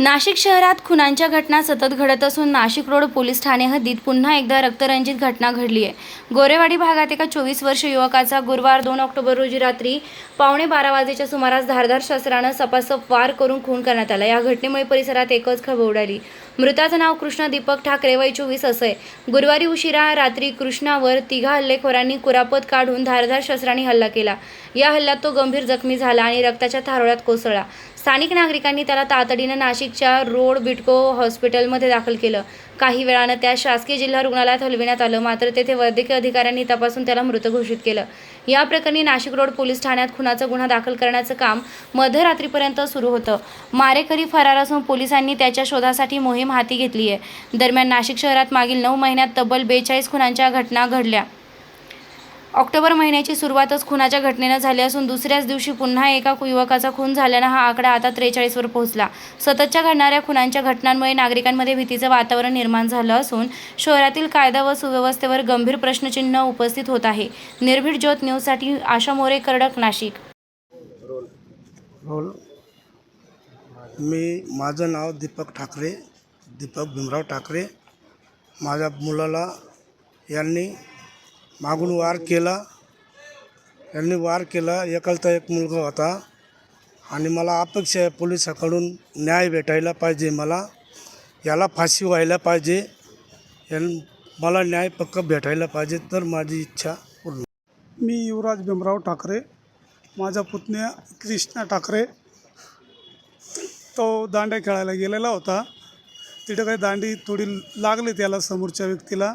नाशिक शहरात खुनांच्या घटना सतत घडत असून नाशिक रोड पोलीस ठाणे हद्दीत पुन्हा एकदा रक्तरंजित घटना घडली आहे गोरेवाडी भागात एका चोवीस वर्ष युवकाचा गुरुवार दोन ऑक्टोबर रोजी रात्री पावणे बारा वाजेच्या सुमारास धारदार शस्त्रानं सपासप वार करून खून करण्यात आला. या घटनेमुळे परिसरात एकच खळबळ उडाली. मृताचं नाव कृष्ण दीपक ठाकरे वय चोवीस असं. आहे गुरुवारी उशिरा रात्री कृष्णावर तिघा हल्लेखोरांनी कुरापत काढून धारधार शस्त्रांनी हल्ला केला. या हल्ल्यात तो गंभीर जखमी झाला आणि रक्ताच्या थारोळ्यात कोसळला. स्थानिक नागरिकांनी त्याला तातडीनं नाशिकच्या रोड बिटको हॉस्पिटलमध्ये दाखल केलं. काही वेळानं त्या शासकीय जिल्हा रुग्णालयात हलविण्यात आलं मात्र तेथे वैद्यकीय अधिकाऱ्यांनी तपासून त्याला मृत घोषित केलं. या प्रकरणी नाशिक रोड पोलीस ठाण्यात खुनाचा गुन्हा दाखल करण्याचं काम मध्यरात्रीपर्यंत सुरू होतं. मारेकरी फरार असून पोलिसांनी त्याच्या शोधासाठी मोहीम हाती घेतली आहे दरम्यान नाशिक शहरात मागील नऊ महिन्यात तब्बल बेचाळीस खुनांच्या घटना घडल्या. ऑक्टोबर महिन्याची सुरुवातच खुनाच्या घटनेनं झाली असून दुसऱ्याच दिवशी पुन्हा एका युवकाचा खून झाल्यानं हा आकडा आता त्रेचाळीसवर पोहोचला. सततच्या घडणाऱ्या खुनांच्या घटनांमुळे नागरिकांमध्ये भीतीचं वातावरण निर्माण झालं असून शहरातील कायदा व सुव्यवस्थेवर गंभीर प्रश्नचिन्ह उपस्थित होत आहे. निर्भीड ज्योत न्यूजसाठी आशा मोरे करडक नाशिक. मी माझं नाव दीपक ठाकरे दीपक भीमराव ठाकरे. माझ्या मुलाला यांनी मागून वार केला. यांनी वार केला. एकलता एक मुलगा होता. आणि मला अपेक्षा आहे पोलिसाकडून न्याय भेटायला पाहिजे मला. याला फाशी व्हायला पाहिजे. यां मला न्याय पक्क भेटायला पाहिजे तर माझी इच्छा पूर्ण. मी युवराज भीमराव ठाकरे. माझा पुतण्या कृष्णा ठाकरे. तो दांड्या खेळायला गेलेला होता. तिथं काही दांडी थोडी लागली त्याला समोरच्या व्यक्तीला.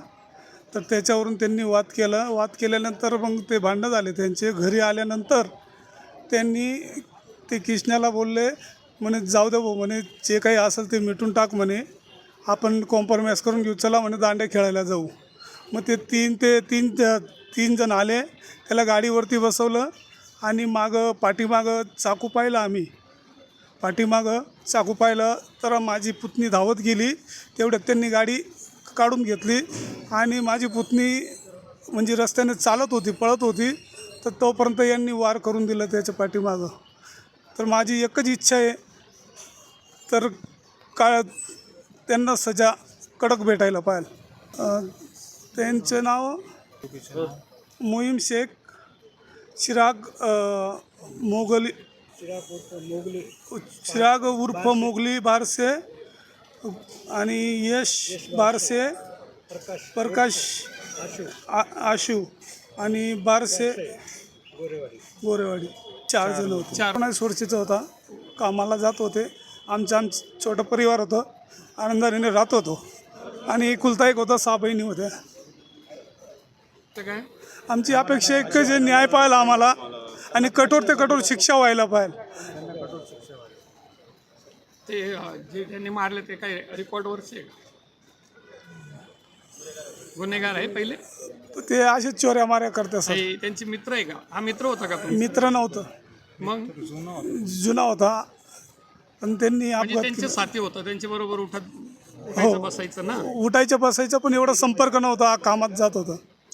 तर त्याच्यावरून त्यांनी वाद केला. वाद केल्यानंतर मग ते भांडणं झाले. त्यांचे घरी आल्यानंतर त्यांनी ते कृष्णाला बोलले म्हणे जाऊ दे भाऊ म्हणे जे काही असेल ते मिटून टाक म्हणे आपण कॉम्प्रोमाइज करून घेऊ. चला म्हणे दांड्या खेळायला जाऊ. मग ते तीन ते तीन तीन जण आले. त्याला गाडीवरती बसवलं आणि मागं पाठीमागं चाकू पाहिलं आम्ही. पाठीमागं चाकू पाहिलं. तर माझी पुतणी धावत गेली. तेवढ्यात त्यांनी गाडी काढून घेतली. आणि माझी पुतणी म्हणजे रस्त्याने चालत होती पळत होती तर तोपर्यंत यांनी वार करून दिलं त्याच्या पाठीमागं. तर माझी एकच इच्छा आहे तर का त्यांना सजा कडक भेटायला पाहिजे त्यांचं नाव मोहीम शेख चिराग मोगली चिराग उर्फ मोगली बारसे आणि यश बारसे प्रकाश आ- आशू आणि बारसे गोरेवाडी. चार जण होते. चार. वर्षाचा होता. कामाला जात होते. आमचं आमचं छोटं परिवार होतं. आनंदाने राहत होतो. आणि एकुलता एक होता सहा बहिणी होत्या. काय? आमची अपेक्षा एकच आहे न्याय पाहिला आम्हाला आणि कठोर ते कठोर शिक्षा व्हायला पाहिजे ते जे त्यांनी मारले ते काय रेकॉर्डवरचे आहे का? गुन्हेगार आहे पहिले? ते असे चोऱ्या माऱ्या करते सर. हे त्यांचे मित्र आहे का? हा मित्र होता का तुमचा? मित्र नव्हतं. मग? जुना होता. पण त्यांनी म्हणजे अपघात त्यांचे केला. साथी होता त्यांच्या बरोबर उठत उठायचं बसायचं ना? उठायचं बसायचं पण एवढा संपर्क नव्हता. कामात जात होता.